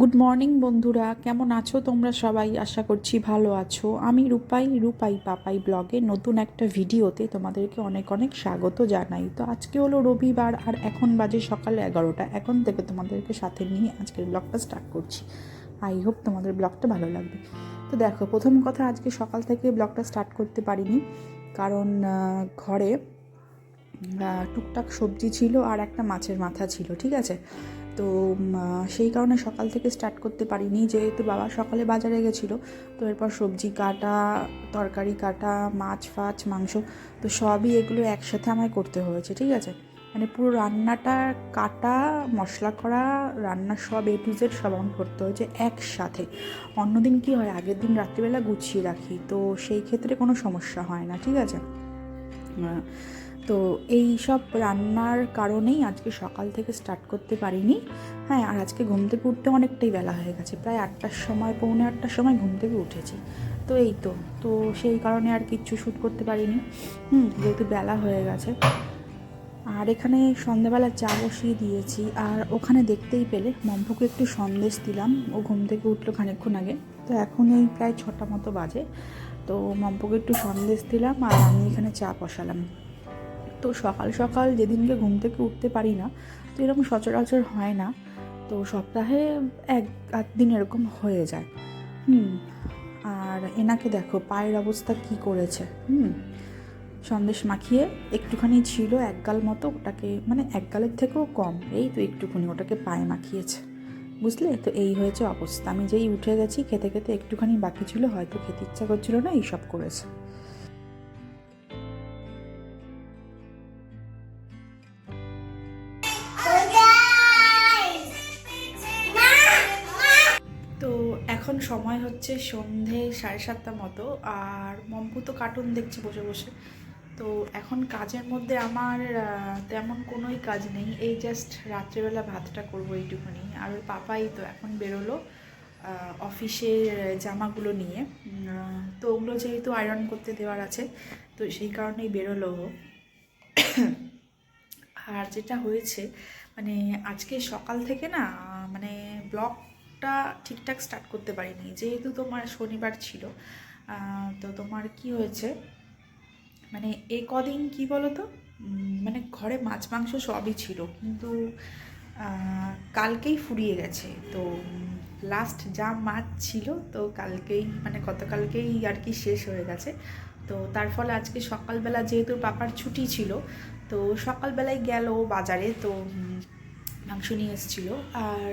Good morning বন্ধুরা। কেমন আছো তোমরা সবাই? আশা করছি ভালো আছো। আমি রূপাই রূপাই পাপাই ব্লগে নতুন একটা ভিডিওতে তোমাদেরকে অনেক অনেক স্বাগত জানাই। তো আজকে হলো রবিবার আর এখন বাজে সকাল এগারোটা। এখন থেকে তোমাদেরকে সাথে নিয়ে আজকের ব্লগটা স্টার্ট করছি। আই হোপ তোমাদের ব্লগটা ভালো লাগবে। তো দেখো, প্রথম কথা, আজকে সকাল থেকে ব্লগটা স্টার্ট করতে পারিনি। কারণ ঘরে টুকটাক সবজি ছিল আর একটা মাছের মাথা ছিল, ঠিক আছে? তো সেই কারণে সকাল থেকে স্টার্ট করতে পারিনি। যেহেতু বাবা সকালে বাজারে গেছিল, তো এরপর সবজি কাটা, তরকারি কাটা, মাছ ফাছ, মাংস, তো সবই এগুলো একসাথে আমায় করতে হয়েছে, ঠিক আছে? মানে পুরো রান্নাটা, কাটা, মশলা করা, রান্না সব এ টু জেড সব আমাকে করতে হয়েছে একসাথে। অন্যদিন কি হয়, আগের দিন রাত্রিবেলা গুছিয়ে রাখি, তো সেই ক্ষেত্রে কোনো সমস্যা হয় না, ঠিক আছে? তো এই সব রান্নার কারণেই আজকে সকাল থেকে স্টার্ট করতে পারিনি। হ্যাঁ আর আজকে ঘুম থেকে উঠতে অনেকটাই বেলা হয়ে গেছে, প্রায় আটটার সময়, পৌনে আটটার সময় ঘুম থেকে উঠেছি। তো এই তো তো সেই কারণে আর কিচ্ছু শ্যুট করতে পারিনি। হুম, যেহেতু বেলা হয়ে গেছে। আর এখানে সন্ধ্যাবেলা চা বসিয়ে দিয়েছি, আর ওখানে দেখতেই পেলে, মম্পুকে একটু সন্দেশ দিলাম, ও ঘুম থেকে উঠল খানিকক্ষণ আগে। তো এখন এই প্রায় ছটা মতো বাজে, তো মম্পুকে একটু সন্দেশ দিলাম, আর আমি এখানে চা বসালাম। তো সকাল সকাল যেদিনকে ঘুম থেকে উঠতে পারি না, তো এরকম সচরাচর হয় না। তো সপ্তাহে এক, আধ দিন এরকম হয়ে যায়। হুম, আর এনাকে দেখো পায়ের অবস্থা কি করেছে, হুম। সন্দেশ মাখিয়ে একটুখানি ছিল এক গাল মতো, ওটাকে মানে এক গালের থেকেও কম, এই তো একটুখানি ওটাকে পায়ে মাখিয়েছে, বুঝলে? তো এই হয়েছে অবস্থা। আমি যেই উঠে গেছি, খেতে খেতে একটুখানি বাকি ছিল, হয়তো খেতে ইচ্ছা করছিল না, এইসব করেছে। এখন সময় হচ্ছে সন্ধে সাড়ে সাতটা মতো, আর মম্পু তো কার্টুন দেখছে বসে বসে। তো এখন কাজের মধ্যে আমার তেমন কোনোই কাজ নেই, এই জাস্ট রাত্রেবেলা ভাতটা করব এইটুকুনি। আর ওই পাপাই তো এখন বেরোলো অফিসের জামাগুলো নিয়ে। তো ওগুলো যেহেতু আয়রন করতে দেওয়ার আছে, তো সেই কারণেই বেরোলো আর যেটা হয়েছে মানে আজকে সকাল থেকে না মানে মানে ব্লগটা ঠিকঠাক স্টার্ট করতে পারিনি। যেহেতু তোমার শনিবার ছিল তো তোমার কি হয়েছে? মানে এ কদিন কি বলো তো মানে ঘরে মাছ মাংস সবই ছিল, কিন্তু কালকেই ফুরিয়ে গেছে। তো লাস্ট যা মাছ ছিল, তো কালকেই মানে গতকালকেই আর কি শেষ হয়ে গেছে। তো তার ফলে আজকে সকালবেলা যেহেতু পাপার ছুটি ছিল, তো সকালবেলায় গেল বাজারে, তো মাংস নিয়ে এসেছিল। আর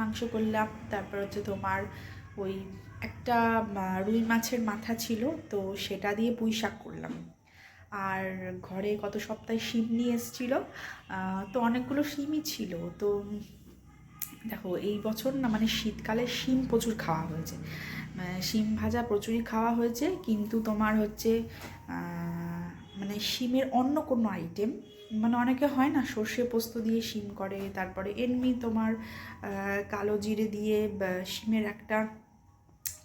মাংস করলাম, তারপর হচ্ছে তোমার ওই একটা রুই মাছের মাথা ছিল, তো সেটা দিয়ে পুঁই শাক করলাম। আর ঘরে গত সপ্তাহে শিম নিয়ে এসেছিল তো অনেকগুলো শিমই ছিল, তো দেখো এই বছর না মানে শীতকালে শিম প্রচুর খাওয়া হয়েছে। শিম ভাজা প্রচুরই খাওয়া হয়েছে, কিন্তু তোমার হচ্ছে মানে শিমের অন্য কোনো আইটেম মানে অনেকে হয় না সর্ষে পোস্ত দিয়ে শিম করে তারপরে এমনি তোমার কালো জিরে দিয়ে শিমের একটা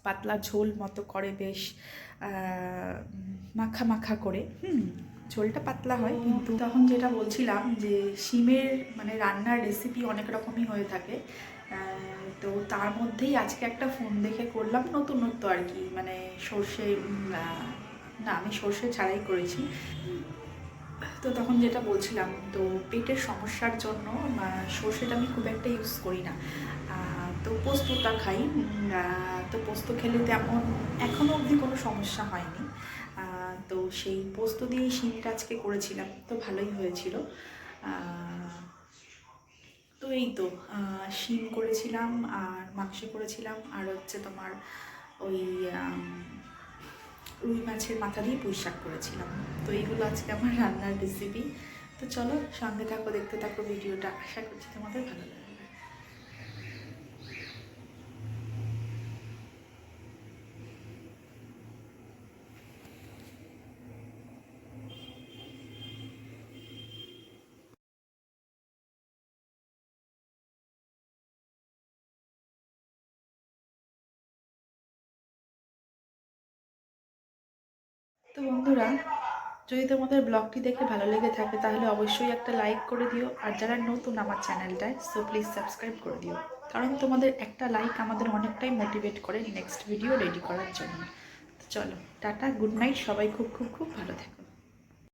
পাতলা ঝোল মতো করে বেশ মাখা মাখা করে। হুম ঝোলটা পাতলা হয় কিন্তু তখন যেটা বলছিলাম যে শিমের মানে রান্নার রেসিপি অনেক রকমই হয়ে থাকে। তো তার মধ্যেই আজকে একটা ফোন দেখে করলাম নতুনত্ব আর কি মানে সর্ষে না, আমি সর্ষে ছাড়াই করেছি। তো তখন যেটা বলছিলাম, তো পেটের সমস্যার জন্য সর্ষেটা আমি খুব একটা ইউজ করি না। তো পোস্তটা খাই। তো পোস্ত খেলে তেমন এখনও অবধি কোনো সমস্যা হয়নি। তো সেই পোস্ত দিয়েই শিমটা আজকে করেছিলাম, তো ভালোই হয়েছিল। তো এই তো শিম করেছিলাম আর মাংস করেছিলাম। আর হচ্ছে তোমার ওই রুই মাছের মাথা দিয়ে পুঁই শাক করেছিলাম। তো এইগুলো আজকে আমার রান্নার রেসিপি তো চলো সঙ্গে থাকো, দেখতে থাকো, ভিডিওটা। আশা করছি তোমাদের ভালো লাগবে। তো বন্ধুরা, যদি তোমাদের ব্লগটি দেখে ভালো লেগে থাকে, তাহলে অবশ্যই একটা লাইক করে দিও। আর যারা নতুন আমার চ্যানেলটায় সো প্লিজ সাবস্ক্রাইব করে দিও। কারণ তোমাদের একটা লাইক আমাদের অনেকটাই মোটিভেট করে নেক্সট ভিডিও রেডি করার জন্য। তো চলো, টাটা গুড নাইট সবাই খুব খুব খুব ভালো থেকো।